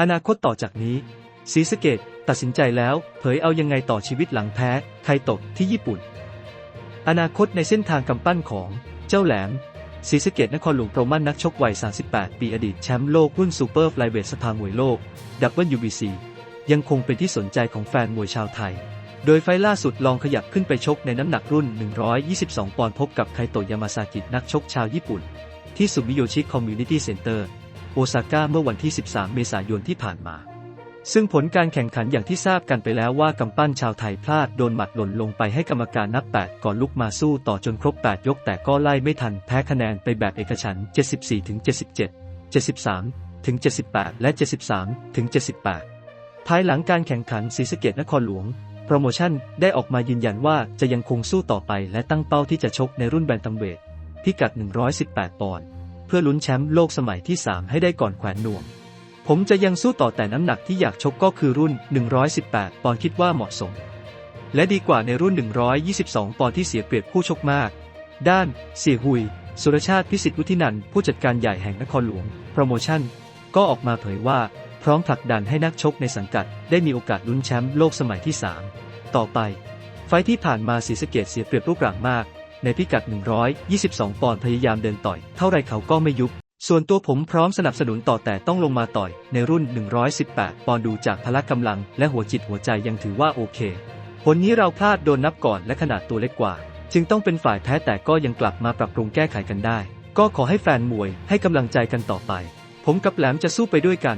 อนาคตต่อจากนี้ศรีสเกดตัดสินใจแล้วเผยเอายังไงต่อชีวิตหลังแพ้ไคโตะที่ญี่ปุ่น อนาคตในเส้นทางกำปั้นของเจ้าแหลมศรีสะเกดนครหลวงโปรมันนักชกวัย 38 ปีอดีตแชมป์โลกรุ่นซูเปอร์ไฟเวทสภามวยโลก WBC ยังคงเป็นที่สนใจของแฟนมวยชาวไทย โดยไฟล์ล่าสุดลองขยับขึ้นไปชกในน้ำหนักรุ่น 122 ปอนด์พบกับไคโตะยามาซากินักชกชาวญี่ปุ่น ที่สุมิโยชิคอมมูนิตี้เซ็นเตอร์ โอซาก้าเมื่อวันที่ 13 เมษายนที่ผ่านมา ซึ่งผลการแข่งขันอย่างที่ทราบกันไปแล้วว่ากำปั้นชาวไทยพลาดโดนหมัดหล่นลงไปให้กรรมการนับ 8 ก่อนลุกมาสู้ต่อจนครบ 8 ยกแต่ก็ไล่ไม่ทันแพ้คะแนนไปแบบเอกฉัน 74 ถึง 77 73 ถึง 78 และ 73 ถึง 78 ภายหลังการแข่งขันศรีสะเกดนครหลวงโปรโมชั่นได้ออกมายืนยันว่าจะยังคงสู้ต่อไปและตั้งเป้าที่จะชกในรุ่นแบนตัมเวทพิกัด 118 ปอนด์ เพื่อลุ้นแชมป์โลกสมัยที่ 3 ให้ได้ก่อนแขวนนวมผมจะยังสู้ต่อแต่น้ำหนักที่อยากชกก็คือรุ่น 118 ปอนด์คิดว่าเหมาะสม และดีกว่าในรุ่น 122 ปอนด์ที่เสียเปรียบผู้ชกมาก ด้านเสียหุย สุรชาติพิสิทธิ์วุฒินันท์ผู้จัดการใหญ่แห่งนครหลวง โปรโมชั่น ก็ออกมาเผยว่าพร้อมผลักดันให้นักชกในสังกัด ได้มีโอกาสลุ้นแชมป์โลกสมัยที่ 3 ต่อไป ไฟที่ผ่านมาศรีสเกดเสียเปรียบรูปร่างมาก ในพิกัด 122 ปอนด์พยายามเดินต่อย เท่าไรเขาก็ไม่ยุบ ส่วนตัวผมพร้อมสนับสนุนต่อแต่ต้องลงมาต่อย ในรุ่น 118 ปอนด์ดูจากพละกำลัง และหัวจิตหัวใจยังถือว่าโอเค ผลนี้เราพลาดโดนนับก่อนและขนาดตัวเล็กกว่า จึงต้องเป็นฝ่ายแพ้แต่ก็ยังกลับมาปรับปรุงแก้ไขกันได้ ก็ขอให้แฟนมวยให้กำลังใจกันต่อไป ผมกับแหลมจะสู้ไปด้วยกัน